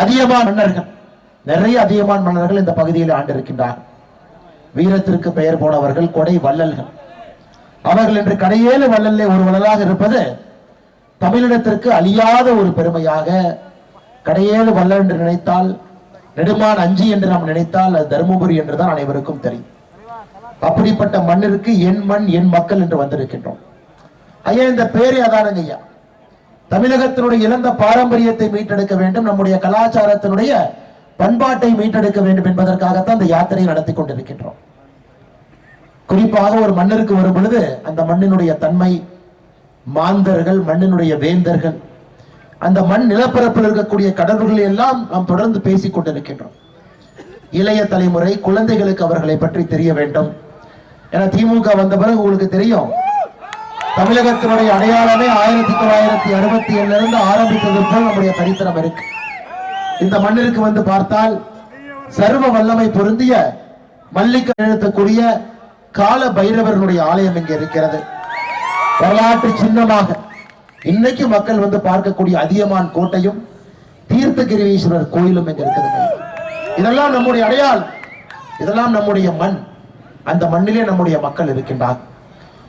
அதியமான் மன்னர்கள். நிறைய அதியமான் மன்னர்கள் இந்த பகுதியில் ஆண்டிருக்கின்றார் வீரத்திற்கு பெயர் போனவர்கள் கொடை வள்ளல்கள். அவர்கள் இன்று கடையேழு வள்ளலே ஒரு வள்ளலாக இருப்பது தமிழினத்திற்கு அழியாத ஒரு பெருமையாக கடையேழு வள்ளல் என்று நினைத்தால் நெடுமான் அஞ்சி என்று நாம் நினைத்தால் அது தருமபுரி என்றுதான் அனைவருக்கும் தெரியும். அப்படிப்பட்ட மண்ணிற்கு என் மண் என் மக்கள் என்று வந்திருக்கின்றோம். ஐயா இந்த பேரே அதானுங்க ஐயா? தமிழகத்தினுடைய இழந்த பாரம்பரியத்தை மீட்டெடுக்க வேண்டும் நம்முடைய கலாச்சாரத்தினுடைய பண்பாட்டை மீட்டெடுக்க வேண்டும் என்பதற்காகத்தான் அந்த யாத்திரையை நடத்தி கொண்டிருக்கின்றோம். குறிப்பாக ஒரு மன்னருக்கு வரும் பொழுது அந்த மண்ணினுடைய தன்மை மாந்தர்கள் மண்ணினுடைய வேந்தர்கள் அந்த மண் நிலப்பரப்பில் இருக்கக்கூடிய கடவுள்களை எல்லாம் நாம் தொடர்ந்து பேசிக் கொண்டிருக்கின்றோம். இளைய தலைமுறை குழந்தைகளுக்கு அவர்களை பற்றி தெரிய வேண்டும். என திமுக வந்த பிறகு உங்களுக்கு தெரியும் தமிழகத்தினுடைய அடையாளமே ஆயிரத்தி தொள்ளாயிரத்தி அறுபத்தி ஏழுல இருந்து ஆரம்பித்தது போல் நம்முடைய சரித்திரம் இருக்கு. இந்த மண்ணிற்கு வந்து பார்த்தால் சர்வ வல்லமை பொருந்திய மல்லிக்க எழுத்தக்கூடிய கால பைரவர்களுடைய ஆலயம் இங்கே இருக்கிறது. வரலாற்று சின்னமாக இன்னைக்கு மக்கள் வந்து பார்க்கக்கூடிய அதியமான் கோட்டையும் தீர்த்தகிரீஸ்வரர் கோயிலும் இங்க இருக்குதுங்க இதெல்லாம் நம்முடைய அடையாளம். இதெல்லாம் நம்முடைய மண். அந்த மண்ணிலே நம்முடைய மக்கள் இருக்கின்றார்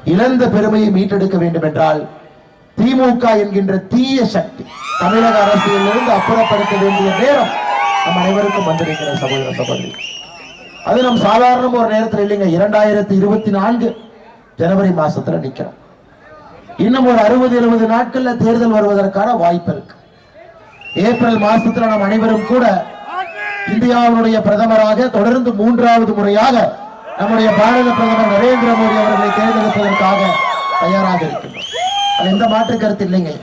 இழந்த பெருமையை மீட்டெடுக்க வேண்டும் என்றால் திமுக என்கின்ற தீய சக்தி தமிழக அரசியலிருந்து அப்புறப்படுத்த வேண்டிய நேரம் நம் அனைவருக்கும் வந்திருக்கிற சகோதர சகோதரி. அது நம் சாதாரண ஒரு நேரத்தில் இல்லைங்க. இரண்டாயிரத்தி இருபத்தி நான்கு ஜனவரி மாசத்துல நிக்கிறோம். இன்னும் ஒரு அறுபது எழுபது நாட்கள்ல தேர்தல் வருவதற்கான வாய்ப்பு இருக்கு. ஏப்ரல் மாசத்துல நாம் அனைவரும் கூட இந்தியாவுடைய பிரதமராக தொடர்ந்து மூன்றாவது முறையாக நம்முடைய பாரத பிரதமர் நரேந்திர மோடி அவர்களை தேர்ந்தெடுப்பதற்காக தயாராக இருக்கின்றோம் அது எந்த மாற்று கருத்து இல்லைங்க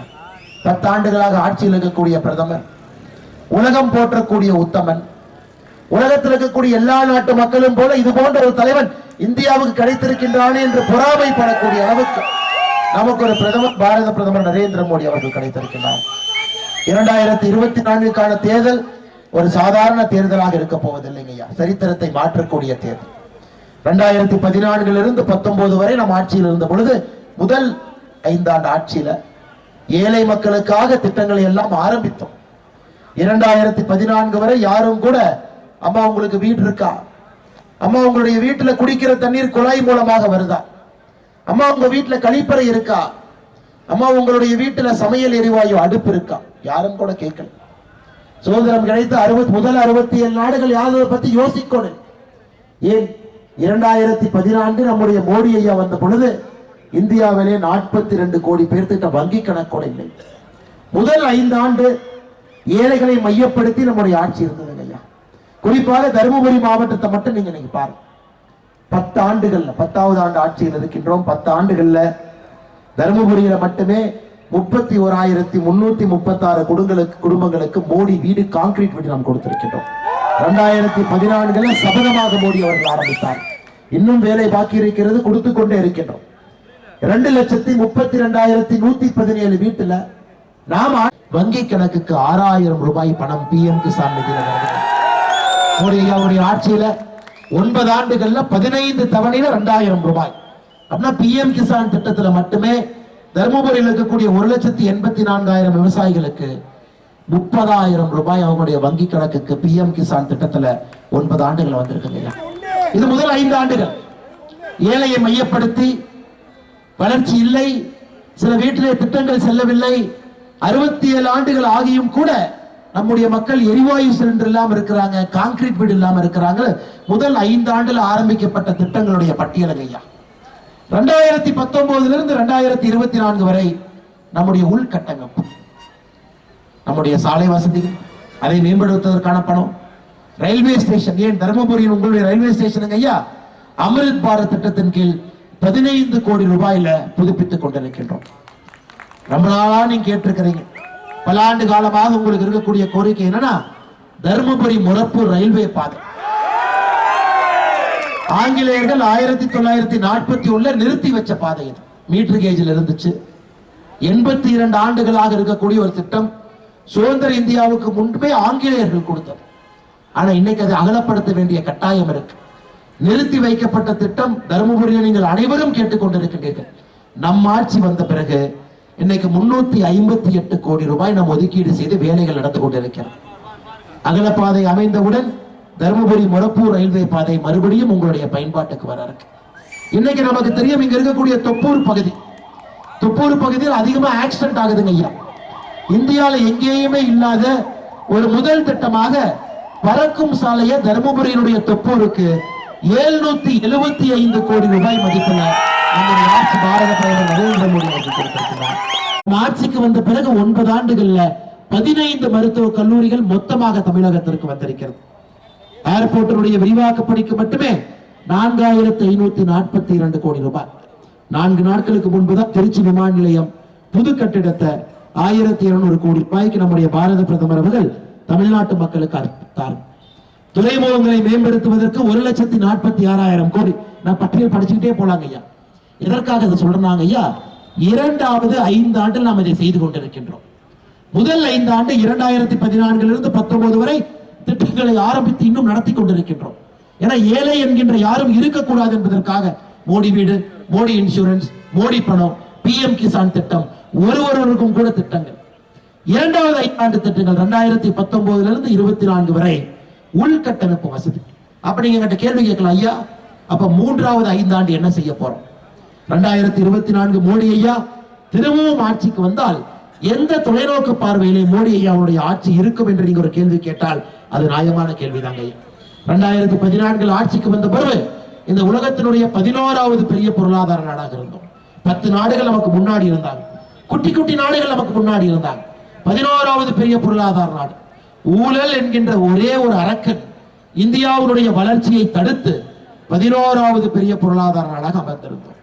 பத்தாண்டுகளாக ஆட்சியில் இருக்கக்கூடிய பிரதமர் உலகம் போற்றக்கூடிய உத்தமன் உலகத்தில் இருக்கக்கூடிய எல்லா நாட்டு மக்களும் போல இது போன்ற ஒரு தலைவன் இந்தியாவுக்கு கிடைத்திருக்கின்றானே என்று பொறாமைப்படக்கூடிய அளவுக்கு நமக்கு ஒரு பிரதமர் பாரத பிரதமர் நரேந்திர மோடி அவர்கள் கிடைத்திருக்கின்றார். இரண்டாயிரத்தி இருபத்தி நான்குக்கான தேர்தல் ஒரு சாதாரண தேர்தலாக இருக்க போவதில்லைங்க சரித்திரத்தை மாற்றக்கூடிய தேர்தல். ரெண்டாயிரத்தி பதினான்கிலிருந்து பத்தொன்பது வரை நாம் ஆட்சியில் இருந்த பொழுது முதல் ஐந்தாண்டு ஆட்சியில ஏழை மக்களுக்காக திட்டங்களை எல்லாம் ஆரம்பித்தோம். இரண்டாயிரத்தி பதினான்கு வரை யாரும் கூட அம்மா உங்களுக்கு வீடு இருக்கா? அம்மா உங்களுடைய வீட்டுல குடிக்கிற தண்ணீர் குழாய் மூலமாக வருதா? அம்மா உங்க வீட்டுல கழிப்பறை இருக்கா? அம்மா உங்களுடைய வீட்டுல சமையல் எரிவாயு அடுப்பு இருக்கா? யாரும் கூட கேட்கல. சுதந்திரம் கிடைத்து அறுபத்தி முதல் அறுபத்தி ஏழு நாடுகள் யாதவை பத்தி யோசிக்கணும் ஏன்? இரண்டாயிரத்தி பதினான்கு நம்முடைய மோடி ஐயா வந்த பொழுது இந்தியாவிலே நாற்பத்தி ரெண்டு கோடி பேர்த்திட்ட வங்கி கணக்கோட இல்லை. முதல் ஐந்து ஆண்டு ஏழைகளை மையப்படுத்தி நம்முடைய ஆட்சி இருந்தது ஐயா. குறிப்பாக தருமபுரி மாவட்டத்தை மட்டும் நீங்க நீங்க பாருங்க. பத்து ஆண்டுகள்ல பத்தாவது ஆண்டு ஆட்சியில் இருக்கின்றோம். பத்து ஆண்டுகள்ல தருமபுரியில மட்டுமே முப்பத்தி ஓராயிரத்தி முன்னூத்தி முப்பத்தாறு குடும்பங்களுக்கு குடும்பங்களுக்கு மோடி வீடு கான்கிரீட் வீடு நாம் கொடுத்திருக்கின்றோம். இரண்டாயிரத்தி பதினான்குல சபதமாக மோடி அவர்கள் ஆரம்பித்தார். இன்னும் வேலை பாக்கி இருக்கிறது கொடுத்து கொண்டே இருக்கின்றோம். இரண்டு லட்சத்தி முப்பத்தி ரெண்டாயிரத்தி நூத்தி பதினேழு வீட்டுல நாம வங்கி கணக்குக்கு ஆறாயிரம் ரூபாய் பணம் பிஎம் கிசான் நிதியில வருகிறது மோடி ஆட்சியில ஒன்பது ஆண்டுகள்ல பதினைந்து தவணையில ரெண்டாயிரம் ரூபாய். அப்படின்னா பிஎம் கிசான் திட்டத்துல மட்டுமே தருமபுரியில் இருக்கக்கூடிய ஒரு லட்சத்தி எண்பத்தி நான்காயிரம் விவசாயிகளுக்கு முப்பதாயிரம் ரூபாய் அவங்களுடைய வங்கி கணக்குக்கு பிஎம் கிசான் திட்டத்துல ஒன்பது ஆண்டுகள் வந்திருக்குங்க. இது முதல் ஐந்து ஆண்டுகள். ஏழையை மையப்படுத்தி வளர்ச்சி இல்லை. சில வீட்டிலே திட்டங்கள் செல்லவில்லை. அறுபத்தி ஏழு ஆண்டுகள் ஆகியும் கூட நம்முடைய மக்கள் எரிவாயு சிலிண்டர் இல்லாமல் இருக்கிறாங்க கான்கிரீட் வீடு இல்லாம இருக்கிறாங்க. முதல் ஐந்து ஆண்டுல ஆரம்பிக்கப்பட்ட திட்டங்களுடைய பட்டியலுங்க ஐயா. ரெண்டாயிரத்தி பத்தொன்பதுல இருந்து ரெண்டாயிரத்தி இருபத்தி நான்கு வரை நம்முடைய உள்கட்டமைப்பு. நம்முடைய சாலை வசதிகள் அதை மேம்படுத்துவதற்கான பணம். ரயில்வே ஸ்டேஷன் ஏன் தருமபுரியில் உங்களுடைய ரயில்வே ஸ்டேஷனுங்க ஐயா? அமிர்த் பாரத் திட்டத்தின் கீழ் பதினைந்து கோடி ரூபாயில புதுப்பித்துக் கொண்டிருக்கின்றோம். ரொம்ப நாளா நீங்க கேட்டிருக்கிறீங்க. பல ஆண்டு காலமாக உங்களுக்கு இருக்கக்கூடிய கோரிக்கை என்னன்னா தருமபுரி முரப்பு ரயில்வே பாதை. ஆங்கிலேயர்கள் ஆயிரத்தி தொள்ளாயிரத்தி நாற்பத்தி ஒண்ணுல நிறுத்தி வச்ச பாதை இது. மீட்டர் கேஜில் இருந்துச்சு. எண்பத்தி இரண்டு ஆண்டுகளாக இருக்கக்கூடிய ஒரு திட்டம். சுதந்திர இந்தியாவுக்கு முன்பே ஆங்கிலேயர்கள் கொடுத்தது. ஆனா இன்னைக்கு அதை அகலப்படுத்த வேண்டிய கட்டாயம் இருக்கு. நிறுத்தி வைக்கப்பட்ட திட்டம் தருமபுரியில் நீங்கள் அனைவரும் கேட்டுக்கொண்டிருக்கின்றீர்கள் நம் ஆட்சி வந்த பிறகு இன்னைக்கு முன்னூத்தி ஐம்பத்தி எட்டு கோடி ரூபாய் நாம் ஒதுக்கீடு செய்து வேலைகள் நடந்து கொண்டிருக்கிறோம் அகலப்பாதை அமைந்தவுடன் தருமபுரி மொரப்பூர் ரயில்வே பாதை மறுபடியும் உங்களுடைய பயன்பாட்டுக்கு வர இருக்கு. இன்னைக்கு நமக்கு தெரியும் இங்க இருக்கக்கூடிய தொப்பூர் பகுதி. தொப்பூர் பகுதியில் அதிகமா ஆக்சிடென்ட் ஆகுதுங்க ஐயா. இந்தியால எங்கேயுமே இல்லாத ஒரு முதல் திட்டமாக பறக்கும் சாலையை தருமபுரியினுடைய தொப்பூருக்கு எழுநூத்தி எழுபத்தி ஐந்து கோடி ரூபாய் மதிப்புல நம்முடைய பாரத பிரதமர் நரேந்திர மோடி அவர்கள் கொடுத்திருக்கிறார். வந்த பிறகு ஒன்பது ஆண்டுகள்ல பதினைந்து மருத்துவ கல்லூரிகள் மொத்தமாக தமிழகத்திற்கு வந்திருக்கிறது. ஏர்போர்ட்டினுடைய விரிவாக்க பணிக்கு மட்டுமே நான்காயிரத்தி ஐநூத்தி நாற்பத்தி இரண்டு கோடி ரூபாய். நான்கு நாட்களுக்கு முன்புதான் திருச்சி விமான நிலையம் புது கட்டிடத்தை ஆயிரத்தி இருநூறு கோடி ரூபாய்க்கு நம்முடைய பாரத பிரதமர் அவர்கள் தமிழ்நாட்டு மக்களுக்கு அர்ப்பித்தார் துறைமுகங்களை மேம்படுத்துவதற்கு ஒரு லட்சத்தி நாற்பத்தி ஆறாயிரம் கோடி. நான் பட்டியல் படிச்சுக்கிட்டே போலாங்க ஐயா. எதற்காக இதை சொல்றாங்க ஐயா இரண்டாவது ஐந்து ஆண்டில் நாம் இதை செய்து கொண்டிருக்கின்றோம். முதல் ஐந்து ஆண்டு இரண்டாயிரத்தி பதினான்கிலிருந்து பத்தொன்பது வரை திட்டங்களை ஆரம்பித்து இன்னும் நடத்தி கொண்டிருக்கின்றோம். ஏன்னா ஏழை என்கின்ற யாரும் இருக்கக்கூடாது என்பதற்காக மோடி வீடு மோடி இன்சூரன்ஸ் மோடி பணம் பிஎம் கிசான் திட்டம் ஒரு ஒருவருக்கும் கூட திட்டங்கள். இரண்டாவது ஐந்தாண்டு திட்டங்கள் ரெண்டாயிரத்தி பத்தொன்பதுல இருந்து இருபத்தி நான்கு வரை உள்கட்டமைப்பு வசதி. அப்ப நீங்க கேள்வி கேட்கலாம் ஐயா அப்ப மூன்றாவது ஐந்தாண்டு என்ன செய்ய போறோம்? ரெண்டாயிரத்தி இருபத்தி நான்கு மோடி ஐயா திரும்பவும் ஆட்சிக்கு வந்தால் எந்த தொலைநோக்கு பார்வையிலே மோடி ஐயாவுடைய ஆட்சி இருக்கும் என்று நீங்க ஒரு கேள்வி கேட்டால் அது நியாயமான கேள்விதாங்க ஐயா. ரெண்டாயிரத்தி பதினான்கில் ஆட்சிக்கு வந்த பிறகு இந்த உலகத்தினுடைய பதினோராவது பெரிய பொருளாதார நாடாக இருந்தோம். பத்து நாடுகள் நமக்கு முன்னாடி இருந்தாங்க. குட்டி குட்டி நாடுகள் நமக்கு முன்னாடி இருந்தாங்க. பதினோராவது பெரிய பொருளாதார நாடு. ஊழல் என்கின்ற ஒரே ஒரு அரக்கன் இந்தியாவுடைய வளர்ச்சியை தடுத்து பதினோராவது பெரிய பொருளாதார நாடாக அமர்ந்திருந்தோம்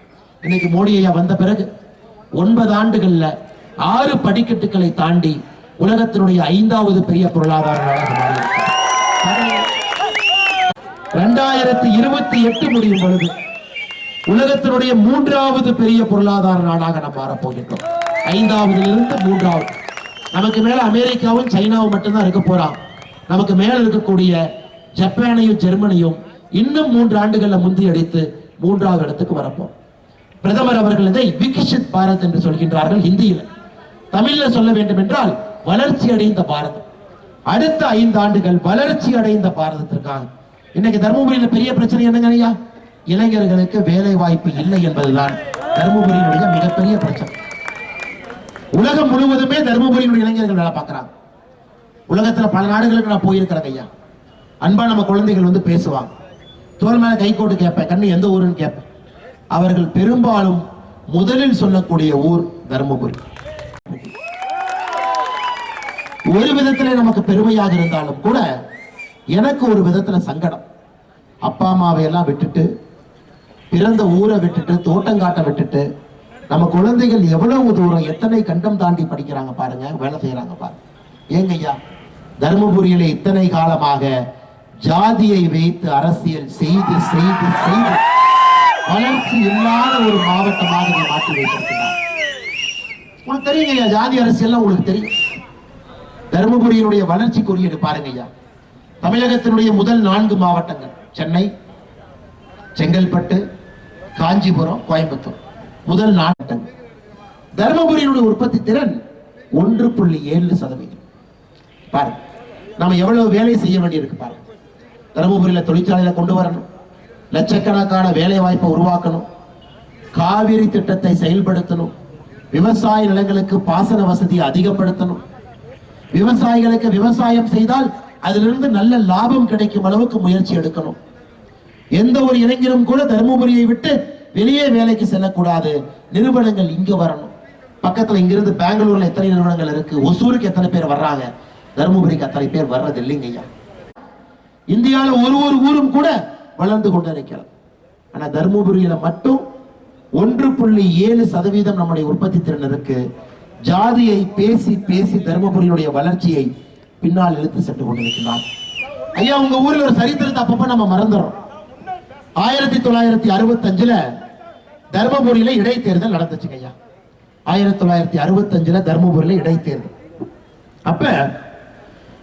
இன்னைக்கு மோடி ஐயா வந்த பிறகு ஒன்பது ஆண்டுகள்ல ஆறு படிக்கட்டுகளை தாண்டி உலகத்தினுடைய ஐந்தாவது பெரிய பொருளாதார நாடாக மாறியிருக்கிறது. ரெண்டாயிரத்தி இருபத்தி எட்டு முடியும் பொழுது உலகத்தினுடைய மூன்றாவது பெரிய பொருளாதார நாடாக நாம் மாறப்போகின்றோம் ஐந்தாவதிலிருந்து மூன்றாவது. நமக்கு மேல அமெரிக்காவும் சைனாவும் மட்டும்தான் இருக்க போறான் நமக்கு மேல இருக்கக்கூடிய ஜப்பானையும் ஜெர்மனியும் இன்னும் மூன்று ஆண்டுகள்ல முந்தி அடித்து மூன்றாவது இடத்துக்கு வரப்போம். பிரதமர் அவர்கள் இதை விகிஷித் பாரத் என்று சொல்கின்றார்கள் ஹிந்தியில். தமிழ்ல சொல்ல வேண்டும் என்றால் வளர்ச்சி அடைந்த பாரதம். அடுத்த ஐந்து ஆண்டுகள் வளர்ச்சி அடைந்த பாரதத்திற்காக. இன்னைக்கு தருமபுரியில பெரிய பிரச்சனை என்னங்க ஐயா? இளைஞர்களுக்கு வேலை வாய்ப்பு இல்லை என்பதுதான் தருமபுரியினுடைய மிகப்பெரிய பிரச்சனை. உலகம் முழுவதுமே தருமபுரியினுடைய இளைஞர்கள் வேலை பார்க்குறாங்க. உலகத்துல பல நாடுகளுக்கு நான் போயிருக்கிறேன் ஐயா. அன்பா நம்ம குழந்தைகள் வந்து பேசுவாங்க. தோல் மேலே கை கோட்டு கேட்பேன் கண்ணு எந்த ஊருன்னு கேட்பேன். அவர்கள் பெரும்பாலும் முதலில் சொல்லக்கூடிய ஊர் தருமபுரி. ஒரு விதத்தில் நமக்கு பெருமையாக இருந்தாலும் கூட எனக்கு ஒரு விதத்துல சங்கடம். அப்பா அம்மாவை எல்லாம் விட்டுட்டு பிறந்த ஊரை விட்டுட்டு தோட்டங்காட்டை விட்டுட்டு நம்ம குழந்தைகள் எவ்வளவு தூரம் எத்தனை கண்டம் தாண்டி படிக்கிறாங்க பாருங்க வேலை செய்யறாங்க பாருங்க. ஏங்க ஐயா தருமபுரியில இத்தனை காலமாக ஜாதியை வைத்து அரசியல் செய்து செய்து செய்து வளர்ச்சி இல்லாத ஒரு மாவட்டமாக நீ மாற்றி வைத்திருக்கிறார் உங்களுக்கு தெரியுங்க ஐயா ஜாதி அரசியல்லாம் உங்களுக்கு தெரியும். தருமபுரியினுடைய வளர்ச்சி குறியீடு பாருங்க ஐயா. தமிழகத்தினுடைய முதல் நான்கு மாவட்டங்கள் சென்னை செங்கல்பட்டு காஞ்சிபுரம் கோயம்புத்தூர். முதல் நாட்டங்கள் தருமபுரியினுடைய உற்பத்தி திறன் ஒன்று புள்ளி ஏழு சதவீதம். பாருங்க நம்ம எவ்வளவு வேலை செய்ய வேண்டியிருக்கு பாருங்க தருமபுரியில் தொழிற்சாலையில கொண்டு வரணும். லட்சக்கணக்கான வேலை வாய்ப்பை உருவாக்கணும். காவிரி திட்டத்தை செயல்படுத்தணும். விவசாய நிலங்களுக்கு பாசன வசதியை அதிகப்படுத்தணும். விவசாயிகளுக்கு விவசாயம் செய்தால் அதிலிருந்து நல்ல லாபம் கிடைக்கும் அளவுக்கு முயற்சி எடுக்கணும். எந்த ஒரு இளைஞரும் கூட தருமபுரியை விட்டு வெளியே வேலைக்கு செல்லக்கூடாது. நிறுவனங்கள் இங்க வரணும். பக்கத்துல இங்கிருந்து பெங்களூர்ல எத்தனை நிறுவனங்கள் இருக்கு? ஒசூருக்கு எத்தனை பேர் வர்றாங்க? தருமபுரிக்கு அத்தனை பேர் வர்றது இல்லைங்க ஐயா. ஒரு ஒரு ஊரும் கூட வளர்ந்து கொண்டு ஆனா தருமபுரியில மட்டும் ஒன்று புள்ளி ஏழு சதவீதம் நம்முடைய உற்பத்தி திறன் இருக்கு. ஜாதியை பேசி பேசி தருமபுரியினுடைய வளர்ச்சியை பின்னால் இழுத்து சென்று கொண்டிருக்கிறார் ஐயா உங்க ஊரில் ஒரு சரித்திரத்தை அப்பப்ப நம்ம மறந்துடுறோம் ஆயிரத்தி தொள்ளாயிரத்தி அறுபத்தஞ்சுல தர்மபுரியில இடைத்தேர்தல் நடந்துச்சுங்க ஐயா. ஆயிரத்தி தொள்ளாயிரத்தி அறுபத்தஞ்சுல தர்மபுரியில இடைத்தேர்தல். அப்ப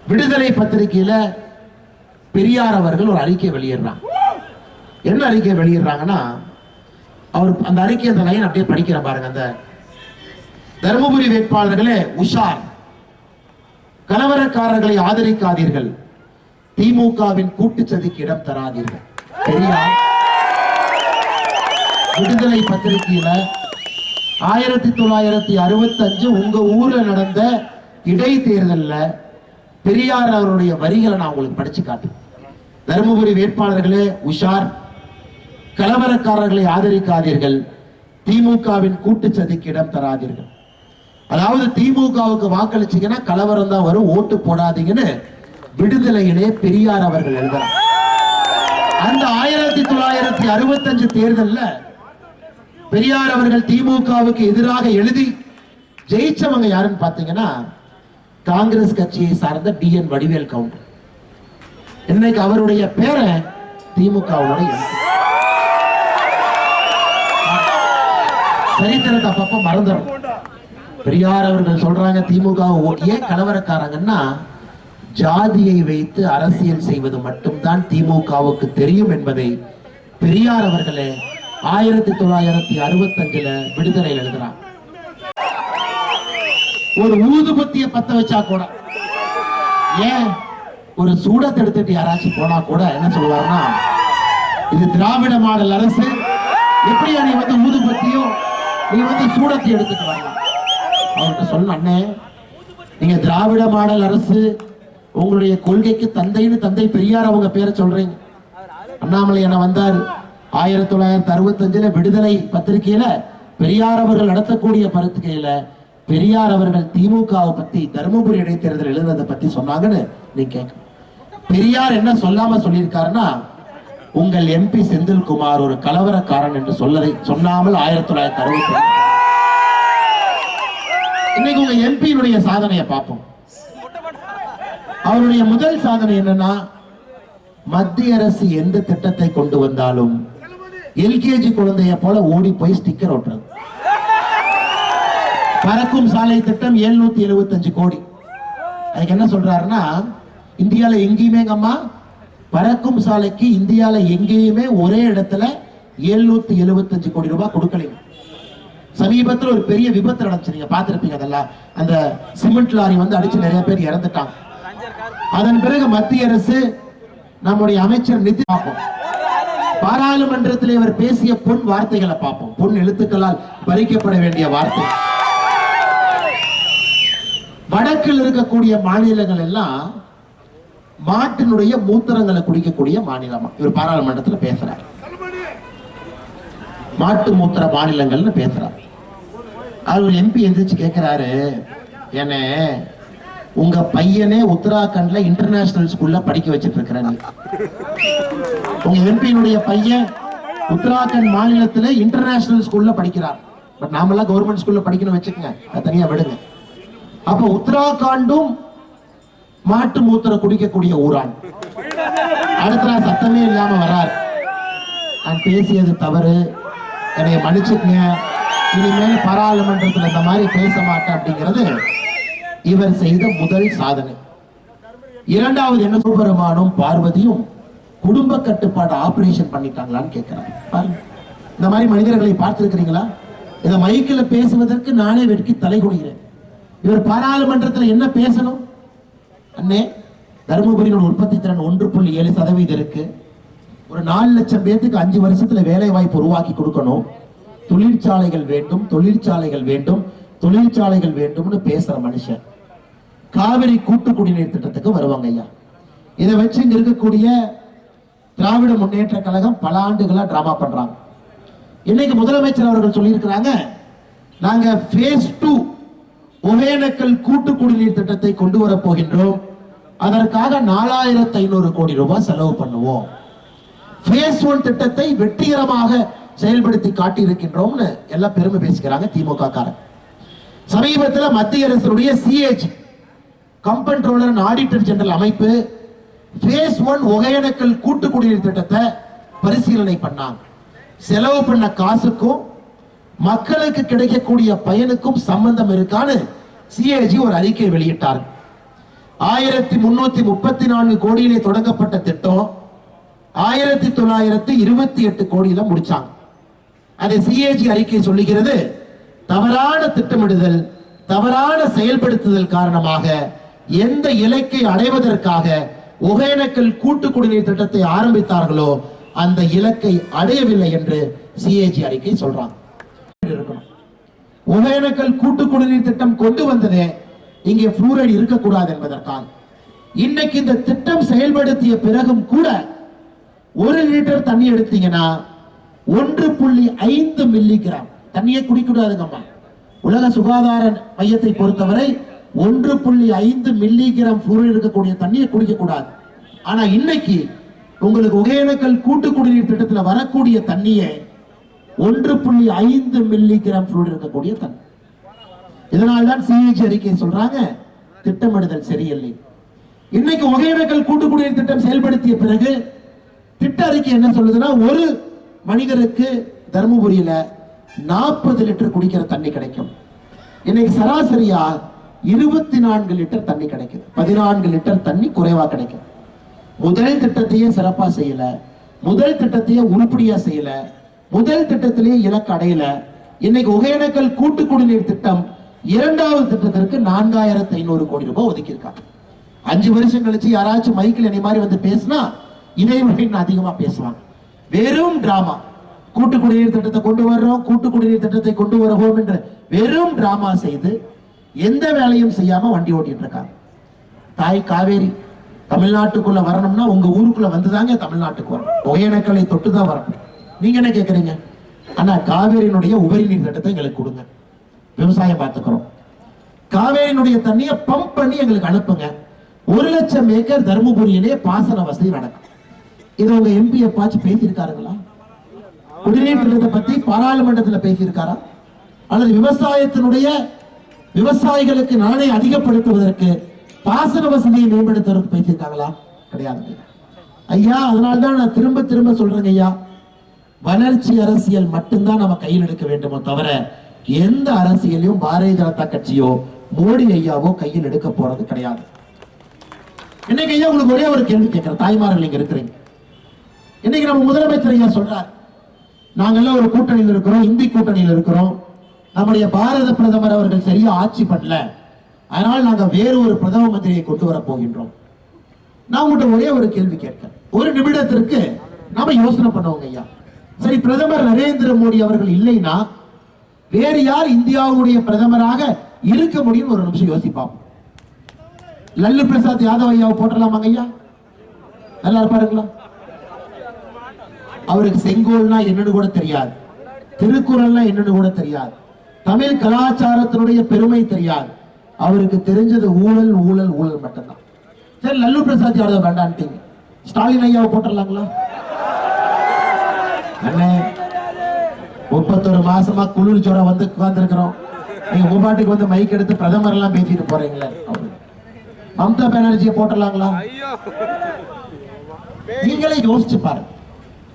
விடுதலை பத்திரிகையில பெரியார் அவர்கள் ஒரு அறிக்கை வெளியிடுறாங்க. என்ன அறிக்கை வெளியிடுறாங்கன்னா அவர் அந்த அறிக்கை அந்த லைன் அப்படியே படிக்கிற பாருங்க அந்த தருமபுரி வேட்பாளர்களே உஷார். கலவரக்காரர்களை ஆதரிக்காதீர்கள். திமுகவின் கூட்டுச்சதிக்கு இடம் தராதீர்கள். பெரியார் விடுதலை பத்திரிகையில ஆயிரத்தி தொள்ளாயிரத்தி அறுபத்தி அஞ்சு உங்க ஊர்ல நடந்த இடைத்தேர்தலில் பெரியார் அவருடைய வரிகளை நான் உங்களுக்கு படிச்சு காட்டுவேன் தருமபுரி வேட்பாளர்களே உஷார். கலவரக்காரர்களை ஆதரிக்காதீர்கள். திமுகவின் கூட்டுச்சதிக்கு இடம் தராதீர்கள். அதாவது திமுகவுக்கு வாக்களிச்சீங்கன்னா கலவரம் தான் வரும் ஓட்டு போடாதீங்கன்னு விடுதலையிலே பெரியார் அவர்கள் எழுதுறார். அந்த ஆயிரத்தி தொள்ளாயிரத்தி அறுபத்தஞ்சு தேர்தல்ல பெரியார் அவர்கள் திமுகவுக்கு எதிராக எழுதி ஜெயிச்சவங்க யாருன்னு பார்த்தீங்கன்னா காங்கிரஸ் கட்சியை சார்ந்த டி என் வடிவேல் கவுண்டர். இன்னைக்கு அவருடைய பேரை திமுகவுடைய சரித்திரத்தை அப்பப்ப மறந்துடும் பெரியார் அவர்கள் சொல்றாங்க திமுக ஓ- ஏன் கலவரக்காரங்கன்னா ஜாதியை வைத்து அரசியல் செய்வது மட்டும்தான் திமுகவுக்கு தெரியும் என்பதை பெரியார் அவர்களே ஆயிரத்தி தொள்ளாயிரத்தி அறுபத்தஞ்சுல விடுதலையில் எழுதுறான் ஒரு ஊதுபத்திய பத்த வச்சா கூட ஏன் ஒரு சூடத்தை எடுத்துட்டு யாராச்சும் போனா கூட என்ன சொல்லுவாருன்னா இது திராவிட மாடல் அரசு எப்படியா நீ வந்து ஊதுபத்தியும் நீ வந்து சூடத்தை எடுத்துட்டு வரலாம். அவர்கிட்ட சொன்ன அண்ணே நீங்க திராவிட மாடல் அரசு உங்களுடைய கொள்கைக்கு தந்தைன்னு தந்தை பெரியார் அவங்க பேரை சொல்றீங்க. அண்ணாமலை என்ன வந்தாரு. ஆயிரத்தி தொள்ளாயிரத்தி அறுபத்தஞ்சுல விடுதலை பத்திரிகையில பெரியார் அவர்கள் நடத்தக்கூடிய பத்திரிகையில பெரியார் அவர்கள் திமுகவை பத்தி தருமபுரி இடைத்தேர்தல் எழுதுனதை பத்தி சொன்னாங்கன்னு நீ கேட்க. பெரியார் என்ன சொல்லாம சொல்லியிருக்காருன்னா உங்கள் எம்பி செந்தில்குமார் ஒரு கலவரக்காரன் என்று சொல்லதை சொன்னாமல் ஆயிரத்தி தொள்ளாயிரத்தி அறுபத்தி இன்னைக்கு உங்க எம்பியினுடைய சாதனையை பார்ப்போம். அவருடைய முதல் சாதனை என்னன்னா மத்திய அரசு எந்த திட்டத்தை கொண்டு வந்தாலும் எல்கேஜி குழந்தைய போல ஓடி போய் ஸ்டிக்கர் ஒட்டுறது பறக்கும் சாலை திட்டம் 775 எழுபத்தஞ்சு கோடி. அதுக்கு என்ன சொல்றாருன்னா இந்தியால எங்கேயுமே அம்மா பறக்கும் சாலைக்கு இந்தியாவில் எங்கேயுமே ஒரே இடத்துல 775 எழுபத்தஞ்சு கோடி ரூபாய் கொடுக்கலைங்க. சமீபத்தில் ஒரு பெரிய விபத்து நடந்துச்சு நீங்க பார்த்திருப்பீங்க அதெல்லாம். அந்த சிமெண்ட் லாரி வந்து அடிச்சு நிறைய பேர் இறந்துட்டாங்க. அதன் பிறகு மத்திய அரசு நம்முடைய அமைச்சர் நிதி பார்ப்போம் பாராளுமன்றத்தில் இவர் பேசிய பொன் வார்த்தைகளை பார்ப்போம். பொன் எழுத்துக்களால் பறிக்கப்பட வேண்டிய வார்த்தை. வடக்கில் இருக்கக்கூடிய மாநிலங்கள் எல்லாம் மாட்டினுடைய மூத்திரங்களை குடிக்கக்கூடிய மாநிலமா? இவர் பாராளுமன்றத்தில் பேசுறார். மாட்டு மூத்திர மாநிலங்கள்னு பேசுறார். அவர் எம்பி எந்திரிச்சு கேட்கிறாரு என்ன உங்க பையனே உத்தராகண்ட்ல இன்டர்நேஷனல் ஸ்கூல்ல படிக்க வச்சிட்டு இருக்கிறாரு உங்க எம்பியினுடைய பையன் உத்தராகண்ட் மாநிலத்துல இன்டர்நேஷனல் ஸ்கூல்ல படிக்கிறார். பட் நாமெல்லாம் கவர்மெண்ட் ஸ்கூல்ல படிக்கணும் வச்சுக்கோங்க. அது தனியா விடுங்க. அப்ப உத்தராகண்டும் மாட்டு மூத்திர குடிக்கக்கூடிய ஊரான். அடுத்த நாள் சத்தமே இல்லாம வரார். நான் பேசியது தவறு. என்னை மன்னிச்சுக்கங்க. இனிமேல் பாராளுமன்றத்தில் இந்த மாதிரி பேச மாட்டேன் அப்படிங்கிறது இவர் செய்த முதல் சாதனை. இரண்டாவது என்ன சுபெருமானும் பார்வதியும் குடும்ப கட்டுப்பாடு ஆபரேஷன் பண்ணிட்டாங்களான்னு கேட்கிறாங்க பாருங்க. இந்த மாதிரி மனிதர்களை பார்த்திருக்கிறீங்களா? இதை மைக்கில் பேசுவதற்கு நானே வெட்கி தலை குனிகிறேன் இவர் பாராளுமன்றத்தில் என்ன பேசணும்? அண்ணே தருமபுரியோட உற்பத்தி திறன் ஒன்று புள்ளி ஏழு சதவீதம் இருக்கு. ஒரு நாலு லட்சம் பேர்த்துக்கு அஞ்சு வருஷத்துல வேலை வாய்ப்பு உருவாக்கி கொடுக்கணும். தொழிற்சாலைகள் வேண்டும் தொழிற்சாலைகள் வேண்டும் தொழிற்சாலைகள் வேண்டும்னு பேசுற மனுஷன். காவிரி கூட்டு குடிநீர் திட்டத்துக்கு வருவாங்க ஐயா. இதை வச்சு இங்க இருக்கக்கூடிய திராவிட முன்னேற்ற கழகம் பல ஆண்டுகளாக டிராமா பண்றாங்க. இன்னைக்கு முதலமைச்சர் அவர்கள் சொல்லியிருக்கிறாங்க நாங்க ஃபேஸ் டூ ஒகேனக்கல் கூட்டு குடிநீர் திட்டத்தை கொண்டு வர போகின்றோம். அதற்காக நாலாயிரத்தி ஐநூறு கோடி ரூபாய் செலவு பண்ணுவோம். ஃபேஸ் ஒன் திட்டத்தை வெற்றிகரமாக செயல்படுத்தி காட்டியிருக்கின்றோம்னு எல்லாம் பெருமை பேசுகிறாங்க திமுக காரன் சமீபத்தில் மத்திய அரசுடைய CAG comptroller and auditor general அமைப்பு ஃபேஸ் ஒன் ஒகேனக்கல் கூட்டு குடிநீர் திட்டத்தை பரிசீலனை பண்ணாங்க. செலவு பண்ண காசுக்கும் மக்களுக்கு கிடைக்கக்கூடிய பயனுக்கும் சம்பந்தம் இருக்கான்னு சிஏஜி ஒரு அறிக்கை வெளியிட்டார். ஆயிரத்தி முன்னூத்தி முப்பத்தி நான்கு கோடியிலே தொடங்கப்பட்ட திட்டம் ஆயிரத்தி தொள்ளாயிரத்தி இருபத்தி எட்டு கோடியில முடிச்சாங்க. அதை சிஏஜி அறிக்கை சொல்லுகிறது தவறான திட்டமிடுதல் தவறான செயல்படுத்துதல் காரணமாக எந்த இலக்கை அடைவதற்காக ஒகேனக்கல் கூட்டு குடிநீர் திட்டத்தை ஆரம்பித்தார்களோ அந்த இலக்கை அடையவில்லை என்று சிஏஜி அறிக்கை சொல்றாங்க. இருக்கணும். ஒகேனக்கல் கூட்டு குடிநீர் திட்டம் கொண்டு வந்ததே இங்கே புளூரைடு இருக்கக்கூடாது என்பதற்காக. இன்னைக்கு இந்த திட்டம் செயல்படுத்திய பிறகும் கூட ஒரு லிட்டர் தண்ணி எடுத்தீங்கன்னா ஒன்று புள்ளி ஐந்து மில்லி கிராம் தண்ணியை குடிக்கூடாதுங்கம்மா உலக சுகாதார மையத்தை பொறுத்தவரை ஒன்று புள்ளி ஐந்து மில்லிகிராம் புளூரைடு இருக்கக்கூடிய தண்ணியை குடிக்க கூடாது ஆனா இன்னைக்கு உங்களுக்கு ஒகேனக்கல் கூட்டு குடிநீர் திட்டத்தில் வரக்கூடிய தண்ணியை ஒன்று புள்ளி ஐந்து மில்லிகிராம் புளூரைடு இருக்கக்கூடிய தண்ணி. இதனால்தான் சிஹெச் அறிக்கை சொல்றாங்க திட்டமிடுதல் சரியில்லை. இன்னைக்கு ஒகேனக்கல் கூட்டு குடிநீர் திட்டம் செயல்படுத்திய பிறகு திட்ட அறிக்கை என்ன சொல்லுதுன்னா ஒரு மனிதருக்கு தருமபுரியில நாற்பது லிட்டர் குடிக்கிற தண்ணி கிடைக்கும். இன்னைக்கு சராசரியா இருபத்தி நான்கு லிட்டர் தண்ணி கிடைக்குது. பதினான்கு லிட்டர் தண்ணி குறைவா கிடைக்கும் முதல் திட்டத்தையே சிறப்பா செய்யல. முதல் திட்டத்தையே உருப்படியா செய்யல. முதல் திட்டத்திலேயே இலக்கு அடையல. இன்னைக்கு ஒகேனக்கல் கூட்டு குடிநீர் திட்டம் இரண்டாவது திட்டத்திற்கு நான்காயிரத்தி ஐநூறு கோடி ரூபாய் ஒதுக்கியிருக்காங்க. அஞ்சு வருஷம் கழிச்சு யாராச்சும் மைக்கில் என்னை மாதிரி வந்து பேசினா இதை விட இன்னும் அதிகமா பேசுவாங்க. வெறும் டிராமா கூட்டு குடிநீர் திட்டத்தை கொண்டு வர்றோம் கூட்டு குடிநீர் திட்டத்தை கொண்டு வருவோம் என்று வெறும் டிராமா செய்து எந்த வேலையும் செய்யாம வண்டி ஓட்டிட்டு இருக்காங்க தாய் காவேரி தமிழ்நாட்டுக்குள்ள வரணும்னா உங்க ஊருக்குள்ள வந்துதாங்க தமிழ்நாட்டுக்கு வரணும் ஒகேனக்கலை தொட்டு தான் வரணும். நீங்க என்ன கேக்குறீங்க? ஆனா காவேரியினுடைய உபரி நீர் திட்டத்தை எங்களுக்கு கொடுங்க. விவசாயம் பார்த்துக்கிறோம். காவேரியினுடைய தண்ணியை பம்ப் பண்ணி எங்களுக்கு அனுப்புங்க. ஒரு லட்சம் ஏக்கர் தருமபுரியிலே பாசன வசதி நடக்கும். இது உங்க எம்பி எப்பாச்சும் பேசியிருக்காருங்களா? குடிநீர் திட்டத்தை பத்தி பாராளுமன்றத்துல பேசியிருக்காரா? அல்லது விவசாயத்தினுடைய விவசாயிகளுக்கு நலனை அதிகப்படுத்துவதற்கு பாசன வசதியை மேம்படுத்துவதற்கு பேசியிருக்காங்களா கிடையாது. ஐயா அதனால தான் நான் திரும்ப திரும்ப சொல்றேங்க ஐயா. வளர்ச்சி அரசியல் மட்டும்தான் நம்ம கையில் எடுக்க வேண்டுமோ தவிர எந்த அரசியலையும் பாரதிய ஜனதா கட்சியோ மோடி ஐயாவோ கையில் எடுக்க போறது கிடையாது. இன்னைக்கு ஐயா உங்களுக்கு ஒரே ஒரு கேள்வி கேட்கிறேன். தாய்மார்கள் நீங்க இருக்கிறீங்க. இன்னைக்கு நம்ம முதலமைச்சர் ஐயா சொல்றார் நாங்கெல்லாம் ஒரு கூட்டணியில் இருக்கிறோம் இந்தி கூட்டணியில் இருக்கிறோம். நம்முடைய பாரத பிரதமர் அவர்கள் சரியா ஆட்சி பண்ணல. அதனால் நாங்கள் வேறு ஒரு பிரதம மந்திரியை கொண்டு வர போகின்றோம். நான் உங்கள்கிட்ட ஒரே ஒரு கேள்வி கேட்கிறேன். ஒரு நிமிடத்திற்கு நாம யோசனை பண்ணுவோங்க ஐயா. சரி பிரதமர் நரேந்திர மோடி அவர்கள் இல்லைன்னா வேறு யார் இந்தியாவுடைய பிரதமராக இருக்க முடியும் ஒரு நிமிஷம் யோசிப்பாம் லல்லு பிரசாத் யாதவ் ஐயாவை போட்டலாமாங்க ஐயா? நல்லா இருப்பாருங்களா அவருக்கு செங்கோல்னா என்னன்னு கூட தெரியாது. திருக்குறள்னா என்னன்னு கூட தெரியாது. தமிழ் கலாச்சாரத்தினுடைய பெருமை தெரியாது. அவருக்கு தெரிஞ்சது ஊழல் ஊழல் ஊழல் மட்டும்தான். சரி லல்லு பிரசாத் யாதவ் வேண்டான்ட்டீங்க. ஸ்டாலின் ஐயாவை போட்டுடலாங்களா? அண்ணே முப்பத்தொரு மாசமா குளிர் ஜுரம் வந்து உட்கார்ந்துருக்கிறோம். நீங்க உங்க பாட்டுக்கு வந்து மைக் எடுத்து பிரதமர் எல்லாம் பேசிட்டு போறீங்களே. மம்தா பானர்ஜியை போட்டலாங்களா நீங்களே யோசிச்சு பாருங்க.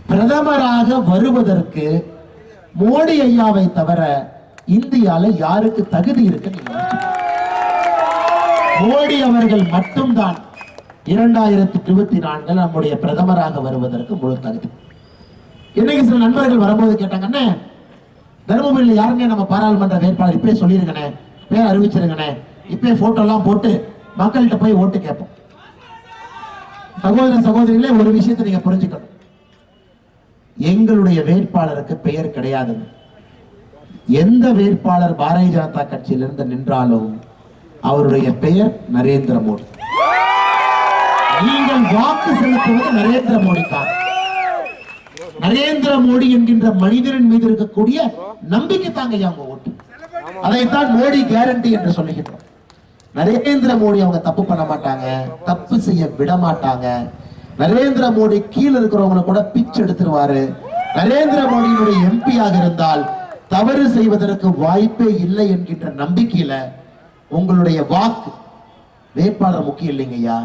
பிரதமராக வருவதற்கு மோடி ஐயாவை தவிர இந்தியால யாருக்கு தகுதி இருக்கு மோடி அவர்கள் மட்டும்தான் இரண்டாயிரத்தி இருபத்தி நான்கில் நம்முடைய பிரதமராக வருவதற்கு முழு தகுதி. இன்னைக்கு சில நண்பர்கள் வரும்போது கேட்டாங்கண்ணே தருமபுரியில் யாருங்க நம்ம பாராளுமன்ற வேட்பாளர்? இப்பயே சொல்லிருங்கண்ணே பேர் அறிவிச்சிருங்கண்ணே இப்பயே போட்டோ எல்லாம் போட்டு மக்கள்கிட்ட போய் ஓட்டு கேட்போம். சகோதர சகோதரிகளே ஒரு விஷயத்தை நீங்க புரிஞ்சுக்கணும். எங்களுடைய வேட்பாளருக்கு பெயர் கிடையாதுங்க. எந்த வேட்பாளர் பாரதிய ஜனதா கட்சியிலிருந்து நின்றாலும் அவருடைய பெயர் நரேந்திர மோடி. நீங்கள் வாக்கு செலுத்துவது நரேந்திர மோடிக்காக நரேந்திர மோடி என்கின்ற மனிதரின் மீது இருக்கக்கூடிய நம்பிக்கை தாங்க அவங்க ஓட்டு. அதைத்தான் மோடி கேரண்டி என்று சொல்லுகின்றோம். நரேந்திர மோடி அவங்க தப்பு பண்ண மாட்டாங்க தப்பு செய்ய விட மாட்டாங்க. நரேந்திர மோடி கீழ இருக்கிறவங்களை கூட பிச்சு எடுத்துருவாரு. நரேந்திர மோடியினுடைய எம்பியாக இருந்தால் தவறு செய்வதற்கு வாய்ப்பே இல்லை என்கின்ற நம்பிக்கையில உங்களுடைய வாக்கு வேட்பாளர் முக்கியம் இல்லைங்க ஐயா.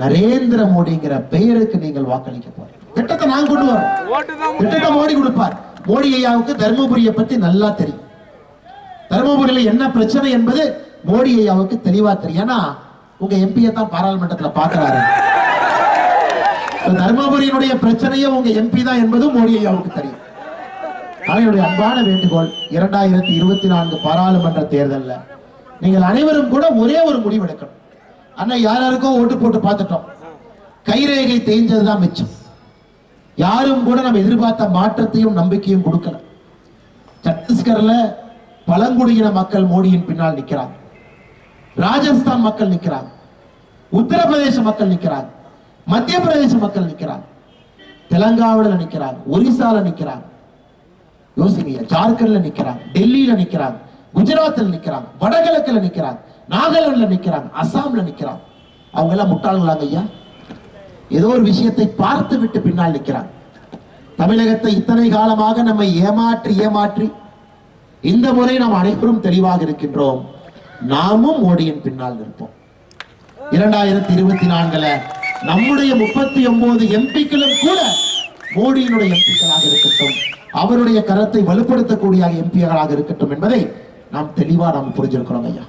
நரேந்திர மோடிங்கிற பெயருக்கு நீங்கள் வாக்களிக்க போறீங்க. திட்டத்தை நான் கொண்டு வரோம். திட்டத்தை மோடி கொடுப்பார். மோடி ஐயாவுக்கு தர்மபுரியை பத்தி நல்லா தெரியும். தருமபுரியில என்ன பிரச்சனை என்பது மோடி ஐயாவுக்கு தெளிவா தெரியும். ஏன்னா உங்க எம்பியை தான் பாராளுமன்றத்துல பாக்குறாரு. தருமபுரியினுடைய பிரச்சனையே உங்க எம்பி தான் என்பதும் மோடி ஐயாவுக்கு தெரியும். தலைவருடைய அன்பான வேண்டுகோள் இரண்டாயிரத்தி இருபத்தி நான்கு பாராளுமன்ற தேர்தல்ல. நீங்கள் அனைவரும் கூட ஒரே ஒரு முடிவு எடுக்கணும். அண்ணா யாராருக்கும் ஓட்டு போட்டு பார்த்துட்டோம். கைரேகை தேய்ஞ்சதுதான் மிச்சம். யாரும் கூட நம்ம எதிர்பார்த்த மாற்றத்தையும் நம்பிக்கையும் கொடுக்கல. சத்தீஸ்கர்ல பழங்குடியின மக்கள் மோடியின் பின்னால் நிற்கிறாங்க ராஜஸ்தான் மக்கள் நிக்கிறாங்க. உத்தரப்பிரதேச மக்கள் நிற்கிறாங்க மத்திய பிரதேச மக்கள் நிற்கிறாங்க தெலங்காவில் நிற்கிறாங்க ஒரிசால நிக்கிறாங்க. யோசிங்க ஜார்க்கண்ட்ல நிக்கிறாங்க டெல்லியில நிக்கிறாங்க குஜராத்தில் நிக்கிறாங்க வடகிழக்குல நிக்கிறாங்க நாகாலாந்துல நிக்கிறாங்க அசாம்ல நிக்கிறாங்க. அவங்க எல்லாம் முட்டாள்களாங்க ஐயா. ஏதோ ஒரு விஷயத்தை பார்த்து விட்டு பின்னால் நிற்கிறாங்க தமிழகத்தை இத்தனை காலமாக நம்மை ஏமாற்றி ஏமாற்றி இந்த முறை நாம் அனைவரும் தெளிவாக இருக்கின்றோம். நாமும் மோடியின் பின்னால் நிற்போம். இரண்டாயிரத்தி இருபத்தி நான்குல நம்முடைய முப்பத்தி ஒன்பது எம்பிக்களும் கூட மோடியினுடைய எம்பிக்களாக இருக்கட்டும். அவருடைய கரத்தை வலுப்படுத்தக்கூடிய எம்பிகளாக இருக்கட்டும் என்பதை நாம் தெளிவா நாம் புரிஞ்சிருக்கிறோம் ஐயா.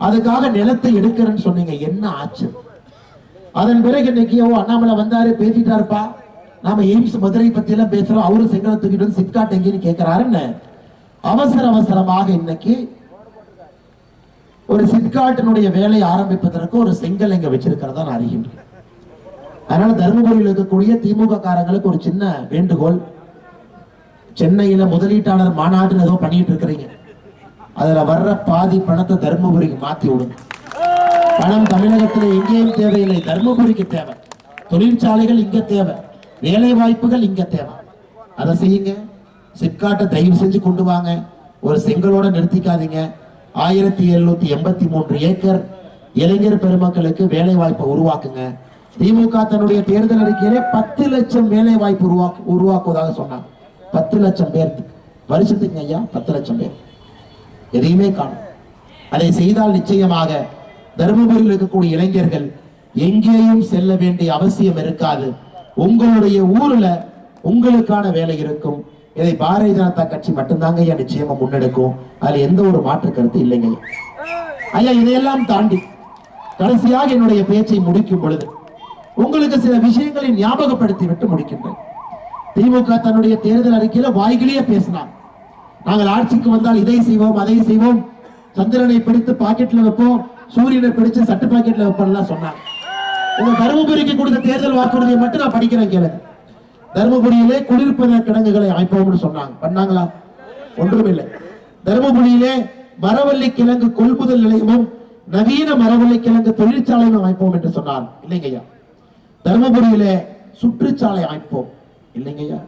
அதுக்காக நிலத்தை எடுக்கிறேன்னு சொன்னீங்க என்ன ஆச்சு? அதன் பிறகு இன்னைக்கு ஓ அண்ணாமலை வந்தாரு பேசிட்டாருப்பா. நாம எய்ம்ஸ் மதுரை பத்தி எல்லாம் பேசுறோம் அவரு செங்கலை தூக்கிட்டு வந்து சிப்காட் எங்கேன்னு கேட்கிறாருன்னு அவசர அவசரமாக இன்னைக்கு ஒரு சிப்காட்டினுடைய வேலை ஆரம்பிப்பதற்கு ஒரு செங்கல் இங்க வச்சிருக்கிறதா நான் அறிகின்றேன். அதனால தருமபுரியில் இருக்கக்கூடிய திமுக காரங்களுக்கு ஒரு சின்ன வேண்டுகோள் சென்னையில முதலீட்டாளர் மாநாடுன்னு ஏதோ பண்ணிட்டு இருக்கிறீங்க. அதுல வர்ற பாதி பணத்தை தருமபுரிக்கு மாத்தி விடுங்க. பணம் தமிழகத்தில் எங்கேயும் தேவையில்லை. தர்மபுரிக்கு தேவை. தொழிற்சாலைகள் இங்க தேவை. வேலை வாய்ப்புகள் இங்க தேவை. அதை செய்யுங்க. சிப்காட்டை தயவு செஞ்சு கொண்டு வாங்க. ஒரு செங்கலோட நிறுத்திக்காதீங்க. ஆயிரத்தி எழுநூத்தி எண்பத்தி மூன்று ஏக்கர் இளைஞர் பெருமக்களுக்கு வேலை வாய்ப்பை உருவாக்குங்க. திமுக தன்னுடைய தேர்தல் அறிக்கையிலே பத்து லட்சம் வேலை வாய்ப்பு உருவாக்கு உருவாக்குவதாக சொன்னாங்க. பத்து லட்சம் பேருக்கு வருஷத்துக்கு ஐயா பத்து லட்சம் பேர். எதையுமே காணும். அதை செய்தால் நிச்சயமாக தருமபுரியில் இருக்கக்கூடிய இளைஞர்கள் எங்கேயும் செல்ல வேண்டிய அவசியம் இருக்காது. உங்களுடைய ஊர்ல உங்களுக்கான வேலை இருக்கும். இதை பாரதிய ஜனதா கட்சி மட்டும்தாங்க ஐயா நிச்சயமா முன்னெடுக்கும். அதுல எந்த ஒரு மாற்று கருத்து இல்லைங்க ஐயா. இதையெல்லாம் தாண்டி கடைசியாக என்னுடைய பேச்சை முடிக்கும் பொழுது உங்களுக்கு சில விஷயங்களை ஞாபகப்படுத்தி விட்டு முடிக்கின்றேன். திமுக தன்னுடைய தேர்தல் அறிக்கையில வாய்கிலேயே பேசினார். நாங்கள் ஆட்சிக்கு வந்தால் இதை செய்வோம் அதை செய்வோம். சந்திரனை பிடித்து பாக்கெட்ல வைப்போம் சூரியனை பிடிச்சு சட்டு பாக்கெட்ல வைப்போம்லாம் சொன்னாங்க உங்க தருமபுரிக்கு கொடுத்த தேர்தல் வாக்குறுதியை மட்டும் நான் படிக்கிறேன் கேளுங்க. தருமபுரியிலே குளிர்பத கிடங்குகளை அமைப்போம்னு சொன்னாங்க. பண்ணாங்களா? ஒன்றுமில்லை. தருமபுரியிலே மரவள்ளி கிழங்கு கொள்முதல் நிலையமும் நவீன மரவள்ளி கிழங்கு தொழிற்சாலையும் அமைப்போம் என்று சொன்னார். இல்லைங்க ஐயா. தருமபுரியிலே சுற்றுச்சாலை அமைப்போம். இல்லைங்கய்யா.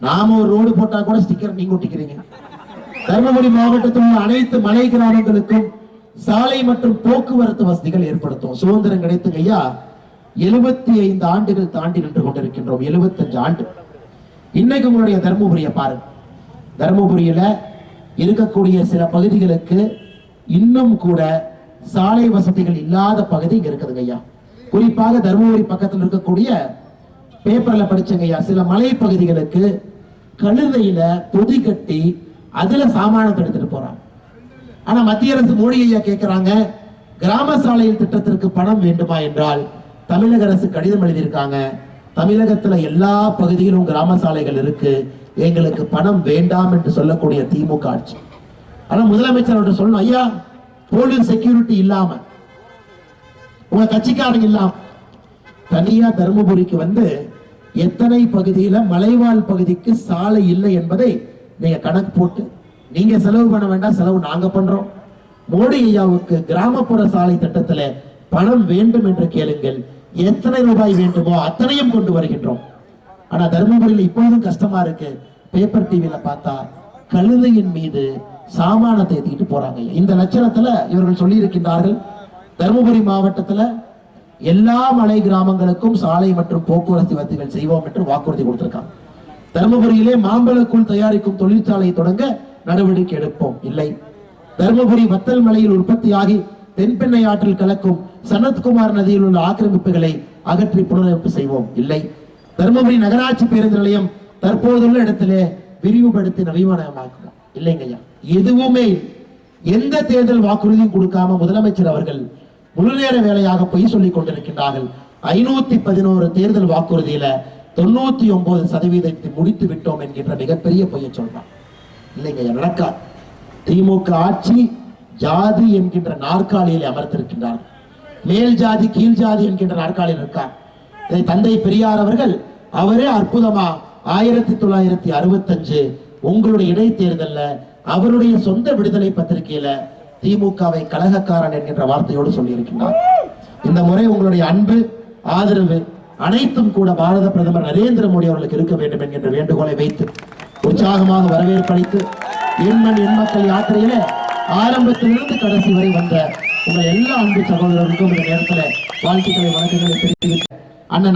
நாம ஒரு ரோடு போட்டா கூட ஸ்டிக்கர் நீங்க ஒட்டிக்கிறீங்க. தருமபுரி மாவட்டத்தில் உள்ள அனைத்து மலை கிராமங்களுக்கும் சாலை மற்றும் போக்குவரத்து வசதிகள் ஏற்படுத்தும். சுதந்திரம் கிடைத்துங்க ஐயா எழுபத்தி ஐந்து ஆண்டுகள் தாண்டி நின்று கொண்டிருக்கின்றோம். 75 ஆண்டு. இன்னைக்கு உங்களுடைய தருமபுரியை பாருங்க. தருமபுரியில இருக்கக்கூடிய சில பகுதிகளுக்கு இன்னும் கூட சாலை வசதிகள் இல்லாத பகுதி இங்க இருக்குதுங்க ஐயா குறிப்பாக தருமபுரி பக்கத்தில் இருக்கக்கூடிய பேப்பர்ல படிச்சங்க ஐயா. சில மலை பகுதிகளுக்கு கழுதையில பொதி கட்டி அதுல சாமானத்தை எடுத்துட்டு போறாங்க. ஆனா மத்திய அரசு மோடி ஐயா கேட்கிறாங்க கிராம சாலையில் திட்டத்திற்கு பணம் வேண்டுமா என்றால் தமிழக அரசு கடிதம் எழுதியிருக்காங்க. தமிழகத்துல எல்லா பகுதியிலும் கிராம சாலைகள் இருக்கு. எங்களுக்கு பணம் வேண்டாம் என்று சொல்லக்கூடிய திமுக ஆட்சி. ஆனா முதலமைச்சர் அவர்கிட்ட சொல்லணும் ஐயா போலீஸ் செக்யூரிட்டி இல்லாம உங்க கட்சிக்காரங்க இல்லாம தனியா தருமபுரிக்கு வந்து எத்தனை பகுதியில் மலைவாழ் பகுதிக்கு சாலை இல்லை என்பதை நீங்கள் கணக்கு போட்டு நீங்கள் செலவு பண்ண வேண்டாம் செலவு நாங்கள் பண்ணுறோம் மோடி ஐயாவுக்கு கிராமப்புற சாலை திட்டத்தில் பணம் வேண்டும் என்று கேளுங்கள். எத்தனை ரூபாய் வேண்டுமோ அத்தனையும் கொண்டு வருகின்றோம். ஆனால் தருமபுரியில் இப்பொழுதும் கஷ்டமா இருக்கு. பேப்பர் டிவியில பார்த்தா கழுதையின் மீது சாமானத்தை ஏற்றிக்கிட்டு போறாங்க. இந்த லட்சணத்துல இவர்கள் சொல்லியிருக்கின்றார்கள் தருமபுரி மாவட்டத்துல எல்லா மலை கிராமங்களுக்கும் சாலை மற்றும் போக்குவரத்து வசதிகள் செய்வோம் என்று வாக்குறுதி கொடுத்திருக்காங்க. தருமபுரியிலே மாம்பழக்கூழ் தயாரிக்கும் தொழிற்சாலை தொடங்க நடவடிக்கை எடுப்போம். இல்லை. தருமபுரி வத்தல் மலையில் உற்பத்தியாகி தென்பெண்ணை ஆற்றில் கலக்கும் சனத்குமார் நதியில் உள்ள ஆக்கிரமிப்புகளை அகற்றி புனரமைப்பு செய்வோம். இல்லை. தருமபுரி நகராட்சி பேருந்து நிலையம் தற்போதுள்ள இடத்திலே விரிவுபடுத்தி நவீனமயமாக்குவோம் இல்லைங்கய்யா. எதுவுமே எந்த தேர்தல் வாக்குறுதியும் கொடுக்காம முதலமைச்சர் அவர்கள் முழுநேர வேலையாக பொய் சொல்லிக் கொண்டிருக்கின்றார்கள். ஐநூத்தி பதினோரு தேர்தல் வாக்குறுதியில தொண்ணூத்தி ஒன்பது சதவீதத்தை முடித்து விட்டோம் என்கின்ற மிகப்பெரிய பொய்யை சொல்றான். இல்லைங்க ஐயா, நடக்காது. திமுக ஆட்சி ஜாதி என்கின்ற நாற்காலியில் அமர்ந்திருக்கின்றார். மேல் ஜாதி கீழ் ஜாதி என்கின்ற நாற்காலியில் இருக்கார். இதை தந்தை பெரியார் அவர்கள் அவரே அற்புதமா ஆயிரத்தி தொள்ளாயிரத்தி அறுபத்தஞ்சு உங்களுடைய இடைத்தேர்தலில் அவருடைய சொந்த விடுதலை பத்திரிகையில திமுகவை கழகக்காரன் என்கின்ற வார்த்தையோடு சொல்லியிருக்கின்றார். இந்த முறை உங்களுடைய அன்பு ஆதரவு அனைத்தும் கூட பாரத பிரதமர் நரேந்திர மோடி அவர்களுக்கு இருக்க வேண்டும் என்கின்ற வேண்டுகோளை வைத்து உற்சாகமாக வரவேற்பளித்து எண்மண் எண்மக்கள் யாத்திரையில ஆரம்பத்திலிருந்து கடைசி வரை வந்த உங்கள் எல்லா அன்பு சகோதரர்களுக்கும் இந்த நேரத்தில் வாழ்த்துக்களை வணக்கங்களை தெரிவித்து அண்ணன்